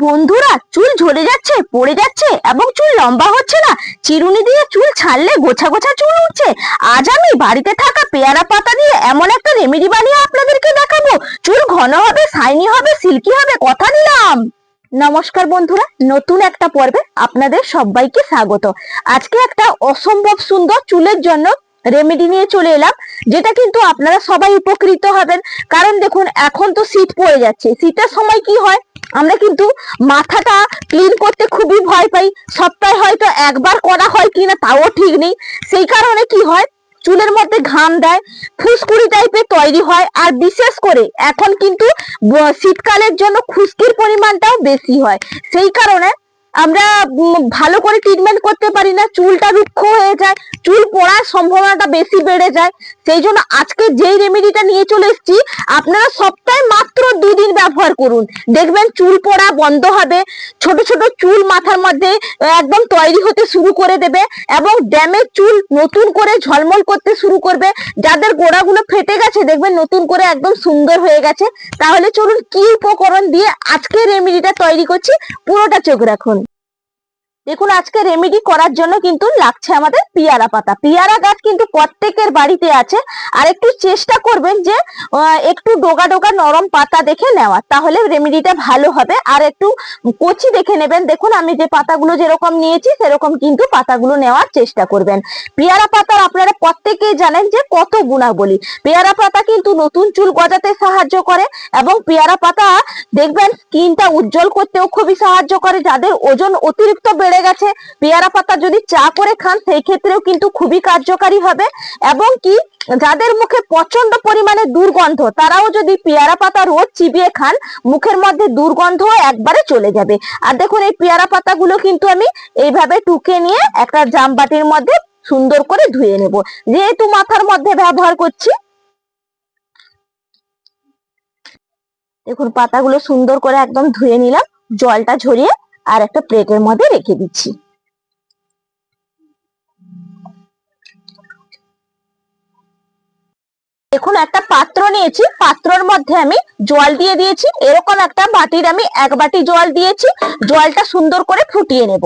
বন্ধুরা, চুল ঝরে যাচ্ছে, পড়ে যাচ্ছে এবং চুল লম্বা হচ্ছে না। চিরুনি দিয়ে চুল ছাড়লে গোছা গোছা চুল উঠছে। আজ আমি বাড়িতে থাকা পেয়ারা পাতা দিয়ে এমন একটা রেমেডি বানিয়ে আপনাদেরকে দেখাবো। চুল ঘন হবে শাইনি হবে, সিল্কি হবে, কথা দিলাম। নমস্কার বন্ধুরা, নতুন একটা পর্বে আপনাদের সবাইকে স্বাগত। আজকে একটা অসম্ভব সুন্দর চুলের জন্য রেমেডি নিয়ে চলে এলাম, যেটা কিন্তু আপনারা সবাই উপকৃত হবেন। কারণ দেখুন, এখন তো শীত পড়ে যাচ্ছে। শীতের সময় কি হয়? আমরা কিন্তু মাথাটা ক্লিন করতে খুবই ভয় পাই। সপ্তাহে হয়তো একবার করা হয় কিনা তাও ঠিক নেই। সেই কারণে কি হয়, চুলের মধ্যে ঘাম দেয়, ফুসকুড়ি টাইপের তৈরি হয়, আর বিশেষ করে এখন কিন্তু শীতকালের জন্য খুশকির পরিমাণটাও বেশি হয়। সেই কারণে আমরা ভালো করে ট্রিটমেন্ট করতে পারি না, চুলটা রুক্ষ হয়ে যায়, চুল পড়ার সম্ভাবনাটা বেশি বেড়ে যায়। সেই জন্য আজকে যেই রেমেডিটা নিয়ে চলে এসেছি, আপনারা সপ্তাহে মাত্র দুদিন ব্যবহার করুন। দেখবেন চুল পড়া বন্ধ হবে, ছোট ছোট চুল মাথার মধ্যে একদম তৈরি হতে শুরু করে দেবে এবং ড্যামের চুল নতুন করে ঝলমল করতে শুরু করবে। যাদের গোড়াগুলো ফেটে গেছে, দেখবেন নতুন করে একদম সুন্দর হয়ে গেছে। তাহলে চলুন কি উপকরণ দিয়ে আজকে রেমেডিটা তৈরি করছি, পুরোটা চোখ রাখুন। দেখুন, আজকে রেমেডি করার জন্য কিন্তু লাগছে আমাদের পিয়ারা পাতা। পিয়ারা গাছ কিন্তু প্রত্যেকের বাড়িতে আছে। আর একটু চেষ্টা করবেন যে একটু ডোগা ডোগা নরম পাতা দেখে নেওয়া। তাহলে রেমেডিটা ভালো হবে। আর একটু কচি দেখে নেবেন। দেখুন, আমি যে পাতাগুলো যেরকম নিয়েছি, সেরকম কিন্তু পাতাগুলো নেওয়ার চেষ্টা করবেন। পেয়ারা পাতার আপনারা প্রত্যেকেই জানেন যে, কত গুণাবলী। পেয়ারা পাতা কিন্তু নতুন চুল গজাতে সাহায্য করে এবং পেয়ারা পাতা দেখবেন স্কিনটা উজ্জ্বল করতেও খুবই সাহায্য করে। যাদের ওজন অতিরিক্ত বেড়ে গেছে। পেয়ারা পাতা যদি চা করে খান সেই ক্ষেত্রেও কিন্তু খুবই কার্যকারী হবে। এবং কি, যাদের মুখে প্রচণ্ড পরিমাণে দুর্গন্ধ, তারাও যদি পেয়ারা পাতা রোজ চিবিয়ে খান, মুখের মধ্যে দুর্গন্ধ একবারে চলে যাবে। আর দেখুন, এই পেয়ারা পাতাগুলো কিন্তু আমি এইভাবে টুকে নিয়ে একটা জামবাটির মধ্যে সুন্দর করে ধুয়ে নেব। যেহেতু মাথার মধ্যে ব্যবহার করছি। দেখুন, পাতাগুলো সুন্দর করে একদম ধুয়ে নিলাম। জলটা ঝরিয়ে আর একটা প্লেটের মধ্যে রেখে দিচ্ছি। দেখুন, একটা পাত্র নিয়েছি। পাত্রর মধ্যে আমি জল দিয়ে দিয়েছি। এরকম একটা বাটির আমি এক বাটি জল দিয়েছি। জলটা সুন্দর করে ফুটিয়ে নেব।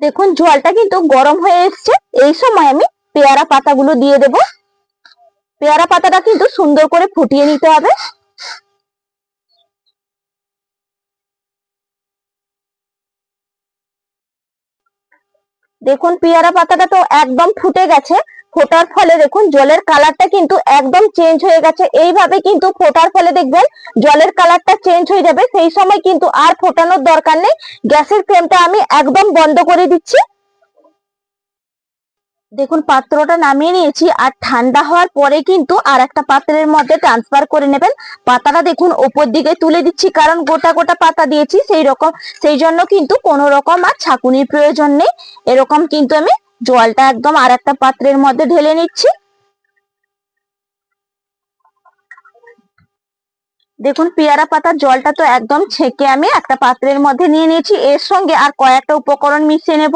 দেখুন, জলটা কিন্তু গরম হয়ে এসছে। এই সময় আমি পেয়ারা পাতাগুলো দিয়ে দেব। পেয়ারা পাতাটা কিন্তু সুন্দর করে ফুটিয়ে নিতে হবে। দেখুন পেয়ারা পাতাটা তো একদম ফুটে গেছে, ফোটার ফলে দেখুন জলের কালারটা কিন্তু একদম চেঞ্জ হয়ে গেছে। এইভাবে কিন্তু ফোটার ফলে দেখবেন জলের কালারটা চেঞ্জ হয়ে যাবে। সেই সময় কিন্তু আর ফোটানোর দরকার নেই। গ্যাসের ফ্লেমটা আমি একদম বন্ধ করে দিচ্ছি। দেখুন, পাত্রটা নামিয়ে নিয়েছি আর ঠান্ডা হওয়ার পরে কিন্তু আর একটা পাত্রের মধ্যে ট্রান্সফার করে নেবেন। পাতাটা দেখুন, ওপর দিকে তুলে দিচ্ছি কারণ গোটা গোটা পাতা দিয়েছি, সেই রকম, সেই জন্য কিন্তু কোনো রকম আর ছাকুনির প্রয়োজন নেই। এরকম কিন্তু আমি জলটা একদম আর একটা পাত্রের মধ্যে ঢেলে নিচ্ছি। দেখুন, পেয়ারা পাতার জলটা তো একদম ছেঁকে আমি একটা পাত্রের মধ্যে নিয়ে নিয়েছি। এর সঙ্গে আর কয়েকটা উপকরণ মিশিয়ে নেব।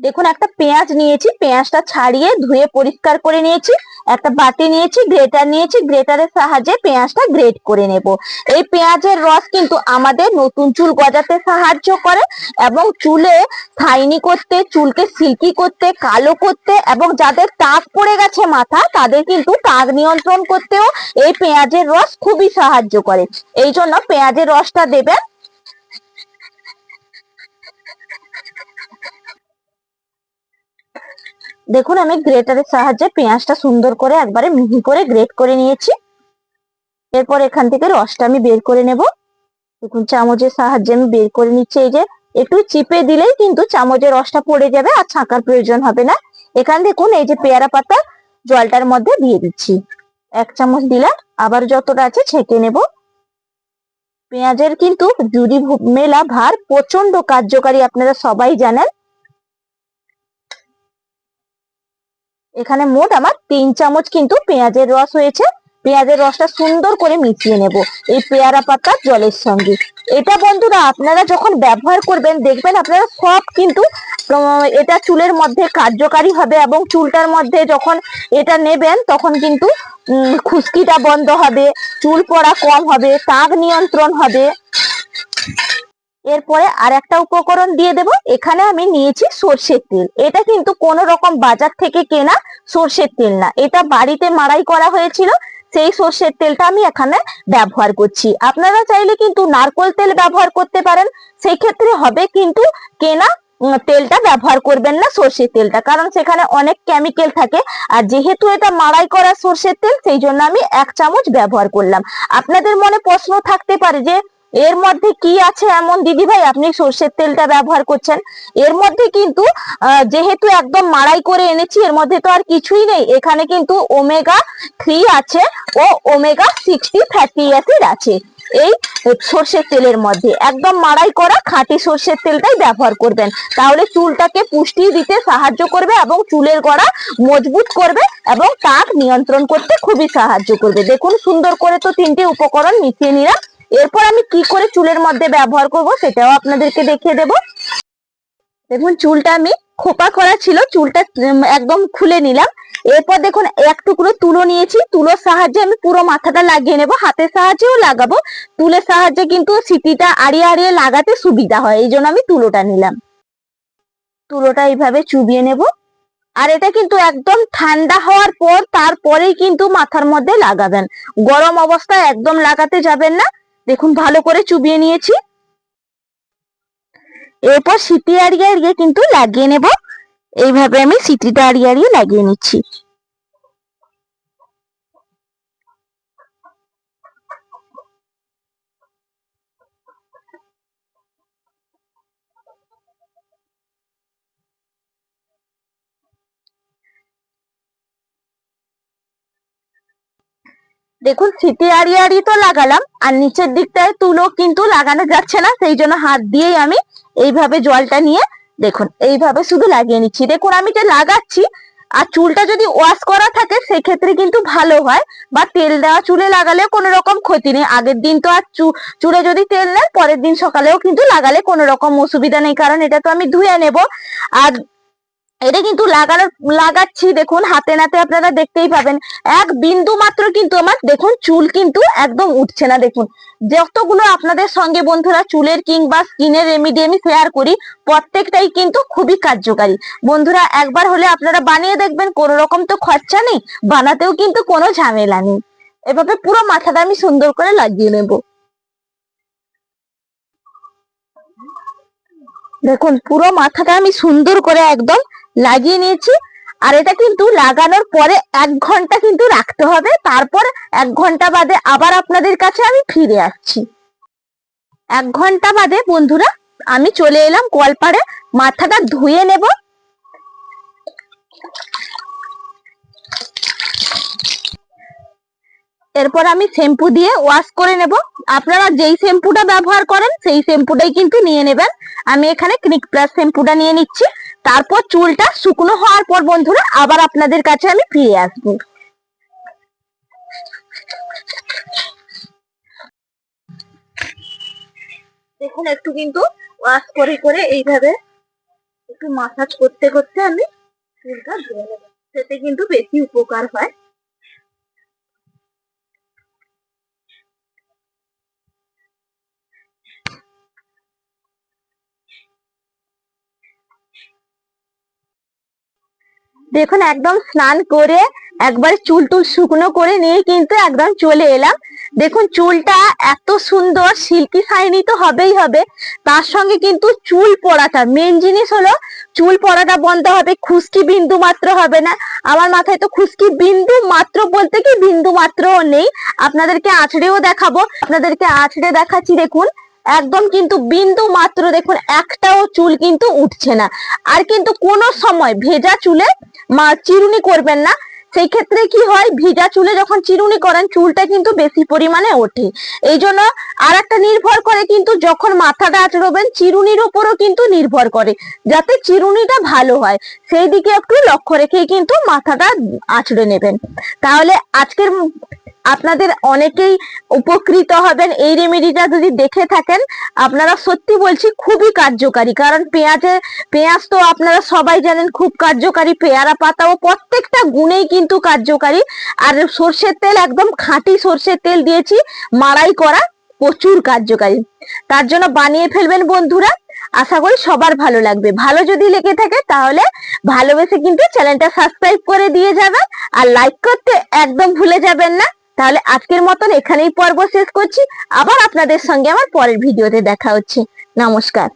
দেখুন, একটা পেঁয়াজ নিয়েছি, পেঁয়াজটা ছাড়িয়ে ধুয়ে পরিষ্কার করে নিয়েছি, একটা বাটি নিয়েছি, গ্রেটার নিয়েছি, গ্রেটারের সাহায্যে পেঁয়াজটা গ্রেট করে নেব। এই পেঁয়াজের রস কিন্তু আমাদের নতুন চুল গজাতে সাহায্য করে এবং চুলে শাইনি করতে, চুলকে সিল্কি করতে, কালো করতে এবং যাদের টাক পড়ে গেছে মাথা, তাদের কিন্তু টাক নিয়ন্ত্রণ করতেও এই পেঁয়াজের রস খুবই সাহায্য করে। এই জন্য পেঁয়াজের রসটা দেবেন দেখুন, আমি গ্রেটারের সাহায্যে পেঁয়াজটা সুন্দর করে একবারে মিহি করে গ্রেট করে নিয়েছি। এরপর এখান থেকে রসটা আমি বের করে নেব। দেখুন, চামচের সাহায্যে আমি বের করে নিচ্ছি। এই যে, একটু চিপে দিলেই কিন্তু চামচের রসটা পড়ে যাবে আর ছাঁকার প্রয়োজন হবে না। এখান দেখুন, এই যে পেয়ারা পাতা, জলটার মধ্যে দিয়ে দিচ্ছি। এক চামচ দিলাম, আবার যতটা আছে ছেঁকে নেব। পেঁয়াজের কিন্তু জুড়ি মেলা ভার প্রচণ্ড কার্যকারী আপনারা সবাই জানেন এখানে মোট আমার তিন চামচ কিন্তু পেঁয়াজের রস হয়েছে। পেঁয়াজের রসটা সুন্দর করে মিশিয়ে নেব এই পেয়ারা পাতা জলের সঙ্গে। এটা বন্ধুরা আপনারা যখন ব্যবহার করবেন, দেখবেন আপনারা সব কিন্তু এটা চুলের মধ্যে কার্যকারী হবে এবং চুলটার মধ্যে যখন এটা নেবেন, তখন কিন্তু খুশকিটা বন্ধ হবে, চুল পড়া কম হবে টাক নিয়ন্ত্রণ হবে। এরপরে আর একটা উপকরণ দিয়ে দেব। এখানে আমি নিয়েছি সর্ষের তেল। এটা কিন্তু কোনো রকম বাজার থেকে কেনা সর্ষের তেল না। এটা বাড়িতে মাড়াই করা হয়েছিল, সেই সর্ষের তেলটা আমি এখানে ব্যবহার করছি। আপনারা চাইলে কিন্তু নারকোল তেল ব্যবহার করতে পারেন। সেই ক্ষেত্রে হবে কিন্তু কেনা তেলটা ব্যবহার করবেন না সর্ষের তেলটা, কারণ সেখানে অনেক কেমিক্যাল থাকে। আর যেহেতু এটা মাড়াই করা সর্ষের তেল, সেই জন্য আমি এক চামচ ব্যবহার করলাম। আপনাদের মনে প্রশ্ন থাকতে পারে যে এর মধ্যে কি আছে এমন? দিদি ভাই, আপনি সর্ষের তেলটা ব্যবহার করছেন। এর মধ্যে কিন্তু যেহেতু একদম মাড়াই করে এনেছি, এর মধ্যে তো আর কিছুই নেই। এখানে কিন্তু ওমেগা থ্রি আছে ও ওমেগা সিক্সটি ফ্যাটি অ্যাসিড আছে। এই সর্ষের তেলের মধ্যে। একদম মাড়াই করা খাঁটি সর্ষের তেলটাই ব্যবহার করবেন। তাহলে চুলটাকে পুষ্টি দিতে সাহায্য করবে এবং চুলের গোড়া মজবুত করবে এবং টাক নিয়ন্ত্রণ করতে খুবই সাহায্য করবে। দেখুন, সুন্দর করে তো তিনটে উপকরণ মিশিয়ে নিলাম। এরপর আমি কি করে চুলের মধ্যে ব্যবহার করব সেটাও আপনাদেরকে দেখিয়ে দেব। দেখুন, চুলটা আমি খোপা করা ছিল, চুলটা একদম খুলে নিলাম। এরপর দেখুন, এক টুকরো তুলো নিয়েছি। তুলোর সাহায্যে আমি পুরো মাথাটা লাগিয়ে নেব, হাতের সাহায্যেও লাগাবো। তুলের সাহায্যে কিন্তু সিটিটা আড়িয়ে আড়িয়ে লাগাতে সুবিধা হয়, এই জন্য আমি তুলোটা নিলাম। তুলোটা এইভাবে চুবিয়ে নেব। আর এটা কিন্তু একদম ঠান্ডা হওয়ার পর, তারপরেই কিন্তু মাথার মধ্যে লাগাবেন। গরম অবস্থায় একদম লাগাতে যাবেন না। দেখুন, ভালো করে চুবিয়ে নিয়েছি। এরপর সিটি আড়িয়ে আড়িয়ে কিন্তু লাগিয়ে নেব। এইভাবে আমি সিটিটা আড়িয়ে আড়িয়ে লাগিয়ে নিচ্ছি। দেখুন, সিটি আড়িয়ে আড়িয়ে তো লাগালাম, আর নিচের দিকটায় তুলো কিন্তু লাগানো যাচ্ছে না, সেই জন্য হাত দিয়েই আমি এইভাবে জলটা নিয়ে, দেখুন, এইভাবে শুধু লাগিয়ে নিচ্ছি। দেখুন, আমি যে লাগাচ্ছি, আর চুলটা যদি ওয়াশ করা থাকে, সেক্ষেত্রে কিন্তু ভালো হয়, বা তেল দেওয়া চুলে লাগালেও কোনো রকম ক্ষতি নেই। আগের দিন তো আর চুলে যদি তেল নেন পরের দিন সকালেও কিন্তু লাগালে কোনো রকম অসুবিধা নেই, কারণ এটা তো আমি ধুয়ে নেব। আর এটা কিন্তু লাগানোর লাগাচ্ছি, দেখুন, হাতে নাতে আপনারা দেখতেই পাবেন। এক বিন্দু মাত্র কিন্তু আমার, দেখুন, চুল কিন্তু একদম উঠছে না, দেখুন। যতগুলো আপনাদের সঙ্গে বন্ধুরা চুলের কিংবা স্কিনের রেমিডি আমি শেয়ার করি, প্রত্যেকটাই কিন্তু খুবই কার্যকারী। বন্ধুরা, একবার হলে আপনারা বানিয়ে দেখবেন কোনো রকম তো খরচা নেই, বানাতেও কিন্তু কোনো ঝামেলা নেই। এভাবে পুরো মাথাটা আমি সুন্দর করে লাগিয়ে নেব। দেখুন, পুরো মাথাটা আমি সুন্দর করে একদম লাগিয়ে নিয়েছি। আর এটা কিন্তু লাগানোর পরে এক ঘণ্টা কিন্তু রাখতে হবে। তারপর এক ঘণ্টা বাদে আবার আপনাদের কাছে আমি ফিরে আসছি। এক ঘণ্টা বাদে বন্ধুরা, আমি চলে এলাম কলপাড়ে। মাথাটা ধুয়ে নেব। এরপর আমি শ্যাম্পু দিয়ে ওয়াশ করে নেব। আপনারা যেই শ্যাম্পুটা ব্যবহার করেন, সেই শ্যাম্পুটাই কিন্তু নিয়ে নেবেন। আমি এখানে ক্লিক প্লাস শ্যাম্পুটা নিয়ে নিচ্ছি। তারপর চুলটা শুকনো হওয়ার পর বন্ধুরা, আবার আপনাদের কাছে আমি ফিরে আসব। দেখুন, একটু কিন্তু ওয়াশ করে করে এইভাবে একটু মাসাজ করতে করতে আমি চুলটা ধুয়ে নেব। সেতে কিন্তু বেশি উপকার হয়। দেখুন, একদম স্নান করে একবার চুল টুল শুকনো করে নিয়ে কিন্তু একদম চলে এলাম। দেখুন, চুলটা এত সুন্দর, সিল্কি শাইনি তো হবেই হবে। তার সঙ্গে কিন্তু চুল পড়াটা মেন জিনিস হলো চুল পড়াটা বন্ধ হবে, খুশকি বিন্দু মাত্র হবে না। আমার মাথায় তো খুশকি বিন্দু মাত্র বলতে কি বিন্দু মাত্রও নেই। আপনাদেরকে আছড়েও দেখাবো, আপনাদেরকে আছড়ে দেখাচ্ছি, দেখুন। একদম কিন্তু বিন্দু মাত্র, দেখুন, একটাও চুল কিন্তু উঠছে না। আর কিন্তু কোনো সময় ভেজা চুলে চিরুনি করবেন না। সেই ক্ষেত্রে কি হয়, ভিজা চুলে যখন চিরুনি করেন, চুলটা কিন্তু বেশি পরিমাণে ওঠে। এই জন্য আর একটা নির্ভর করে কিন্তু যখন মাথাটা আঁচড়বেন, চিরুনির উপরও কিন্তু নির্ভর করে, যাতে চিরুনিটা ভালো হয়। সেই দিকে একটু লক্ষ্য রেখে কিন্তু মাথাটা আঁচড়ে নেবেন। তাহলে আজকের আপনাদের অনেকেই উপকৃত হবেন। এই রেমেডিটা যদি দেখে থাকেন, আপনারা সত্যি বলছি খুবই কার্যকারী। কারণ পেঁয়াজের পেঁয়াজ তো আপনারা সবাই জানেন খুব কার্যকারী। পেয়ারা পাতাও প্রত্যেকটা গুণেই কিন্তু কার্যকারী। আর সর্ষের তেল একদম খাঁটি সর্ষের তেল দিয়েছি, মাড়াই করা প্রচুর কার্যকারী। তার জন্য বানিয়ে ফেলবেন বন্ধুরা। আশা করি সবার ভালো লাগবে। ভালো যদি লেগে থাকে তাহলে ভালোবেসে কিন্তু চ্যানেলটা সাবস্ক্রাইব করে দিয়ে যাবেন। আর লাইক করতে একদম ভুলে যাবেন না। তাহলে আজকের মতন এখানেই পর্ব শেষ করছি। আবার আপনাদের সঙ্গে আমার পরের ভিডিওতে দেখা হচ্ছে। নমস্কার।